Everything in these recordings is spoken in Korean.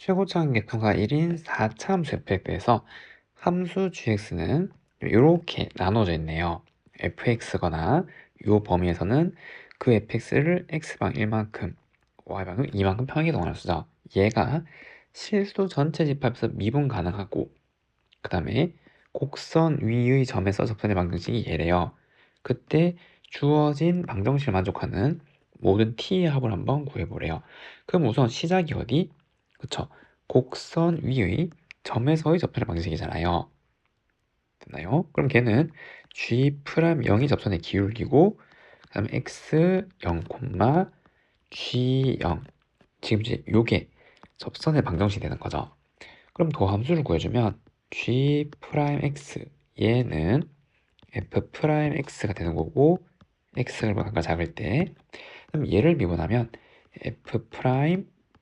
최고차 한계수가 1인 4차함수 fx에서 함수 gx는 이렇게 나눠져 있네요. fx거나 이 범위에서는 그 fx를 x방 1만큼, y방은 2만큼 평행 이동하는 수죠. 얘가 실수 전체 집합에서 미분 가능하고 그 다음에 곡선 위의 점에서 접선의 방정식이 얘래요. 그때 주어진 방정식을 만족하는 모든 t의 합을 한번 구해보래요. 그럼 우선 시작이 어디? 그쵸? 곡선 위의 점에서의 접선의 방정식이잖아요. 됐나요? 그럼 걔는 G'0이 접선에 기울기고 그 다음에 X 0, G0 지금 이제 요게 접선의 방정식이 되는 거죠. 그럼 도함수를 구해주면 G'X 얘는 F'X가 되는 거고 X를 각각 작을 때 그럼 얘를 미분하면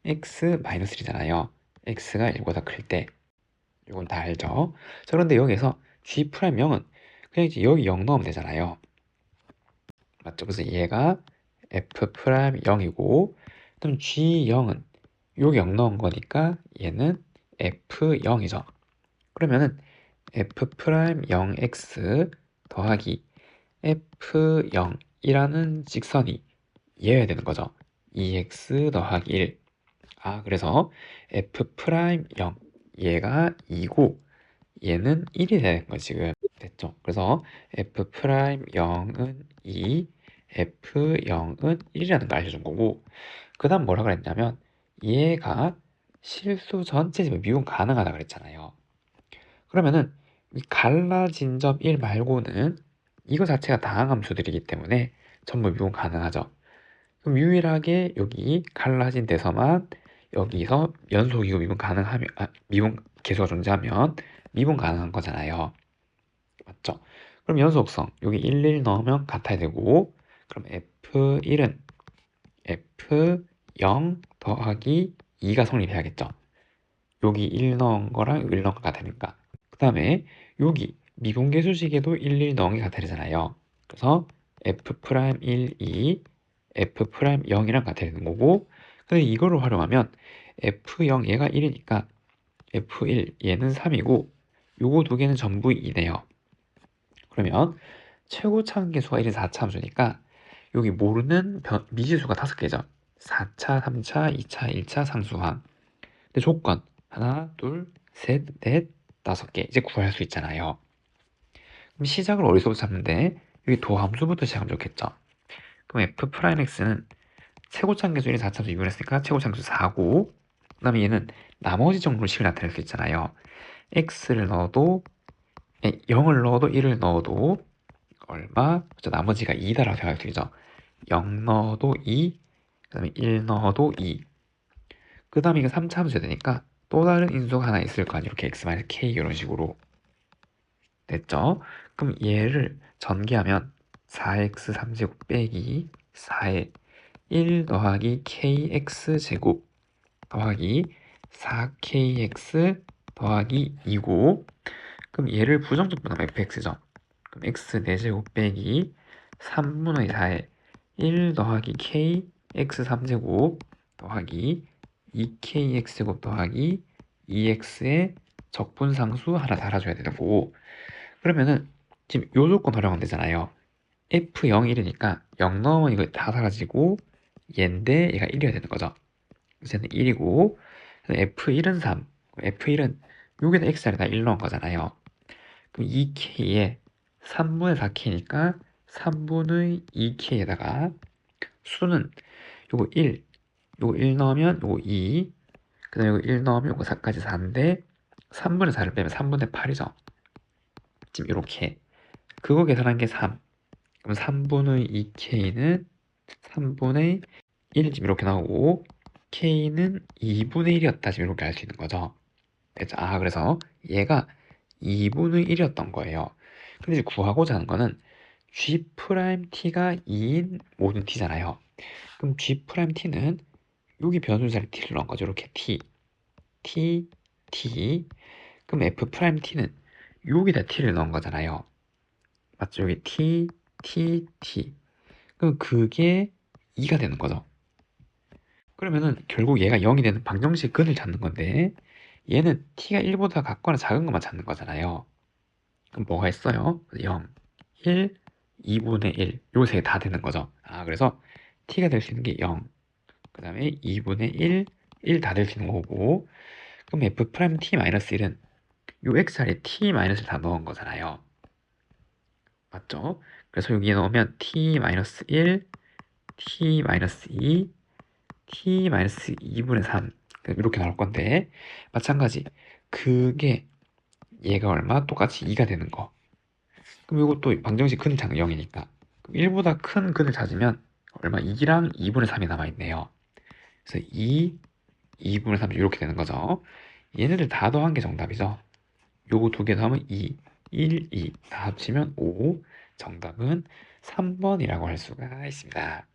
F'X-1이잖아요. X가 1보다 클 때. 이건 다 알죠? 자, 그런데 여기서 G'0은 그냥 이제 여기 0 넣으면 되잖아요. 맞죠? 그래서 얘가 F'0이고 그럼 G0은 여기 0 넣은 거니까 얘는 F0이죠. 그러면은 F'0x 더하기 F0이라는 직선이 얘여야 되는 거죠. 2x 더하기 1. 아, 그래서 F'0 얘가 2고 얘는 1이 되는 거 지금 됐죠. 그래서 F'0은 2, F0은 1이라는 걸 알려준 거고 그 다음 뭐라 그랬냐면 얘가 실수 전체 집에 미분 가능하다 그랬잖아요. 그러면은 이 갈라진 점 1 말고는 이거 자체가 다항함수들이기 때문에 전부 미분 가능하죠. 그럼 유일하게 여기 갈라진 데서만 여기서 연속이고 미분 가능하면 아, 미분 계수가 존재하면 미분 가능한 거잖아요. 맞죠? 그럼 연속성 여기 1, 1 넣으면 같아야 되고 그럼 F1은 F0 더하기 2가 성립해야겠죠. 여기 1 넣은 거랑 1 넣은 거 같으니까 그 다음에 여기 미분계수식에도 1, 1 넣은 게 같아야 되잖아요. 그래서 F'1, 2, F'0이랑 같아야 되는 거고 근데 이거를 활용하면 F0 얘가 1이니까 F1 얘는 3이고 요거 두 개는 전부 2네요. 그러면 최고 차함계수가 1인 4차 함수니까 여기 모르는 변, 미지수가 5개죠. 4차, 3차, 2차, 1차 상수항. 근데 조건 하나, 둘, 셋, 넷, 다섯 개 이제 구할 수 있잖아요. 그럼 시작을 어디서부터 잡는데 여기 도함수부터 시작하면 좋겠죠. 그럼 f'x는 최고차함계수 1인 4차함수 이분했으니까 최고차함수 4고 그 다음에 얘는 나머지 정도식을 나타낼 수 있잖아요. x를 넣어도 0을 넣어도 1을 넣어도 얼마? 그렇죠. 나머지가 2다라고 생각이 들죠. 0 넣어도 2, 그 다음에 1 넣어도 2. 그 다음에 이거 3차 함수야 되니까 또 다른 인수가 하나 있을 거 아니에요. 이렇게 x-k 이런 식으로. 됐죠? 그럼 얘를 전개하면 4x 3제곱 빼기 4에 1 더하기 kx제곱 더하기 4kx 더하기 2고 그럼 얘를 부정적분하면 fx죠. 그럼 x 4제곱 빼기 3분의 4에 1 더하기 k x 3제곱 더하기 2kx제곱 더하기 2x의 적분상수 하나 달아줘야 되는 거고 그러면은 지금 요 조건 활용하면 되잖아요. f0 1이니까 0 넣으면 이거 다 사라지고 얘인데 얘가 1이어야 되는 거죠. 그래서 1이고 f1은 3 f1은 여기다 x자리에다 1 넣은 거잖아요. 그럼 2k에 3분의 4k니까 3분의 2k에다가 수는 요거 1, 요거 1 넣으면 요거 2, 그 다음에 요거 1 넣으면 요거 4까지 4인데 3분의 4를 빼면 3분의 8이죠. 지금 이렇게 그거 계산한 게 3. 그럼 3분의 2k는 3분의 1 지금 이렇게 나오고 k는 2분의 1이었다 지금 이렇게 알 수 있는 거죠. 됐죠? 아 그래서 얘가 2분의 1이었던 거예요. 근데 이제 구하고자 하는 거는 G'T가 2인 모든 T잖아요. 그럼 G'T는 여기 변수 자리 T를 넣은 거죠. 이렇게 T, T, T. 그럼 F'T는 여기다 T를 넣은 거잖아요. 맞죠? 여기 T, T, T. 그럼 그게 2가 되는 거죠. 그러면은 결국 얘가 0이 되는 방정식 근을 찾는 건데 얘는 t가 1보다 같거나 작은 것만 찾는 거잖아요. 그럼 뭐가 있어요? 0, 1, 2분의 1. 요 세 개 다 되는 거죠. 아, 그래서 t가 될 수 있는 게 0. 그 다음에 2분의 1, 1 다 될 수 있는 거고 그럼 f 프라임 t 마이너스 1은 요 x 자리에 t 마이너스를 다 넣은 거잖아요. 맞죠? 그래서 여기에 넣으면 t 마이너스 1, t 마이너스 2, t 마이너스 2분의 3 이렇게 나올 건데 마찬가지. 그게 얘가 얼마? 똑같이 2가 되는 거. 그럼 이것도 방정식 큰 장 0이니까. 1보다 큰 근을 찾으면 얼마? 2랑 2분의 3이 남아있네요. 그래서 2, 2분의 3 이렇게 되는 거죠. 얘네들 다 더한 게 정답이죠. 요거 두 개 더하면 2, 1, 2 다 합치면 5 정답은 3번이라고 할 수가 있습니다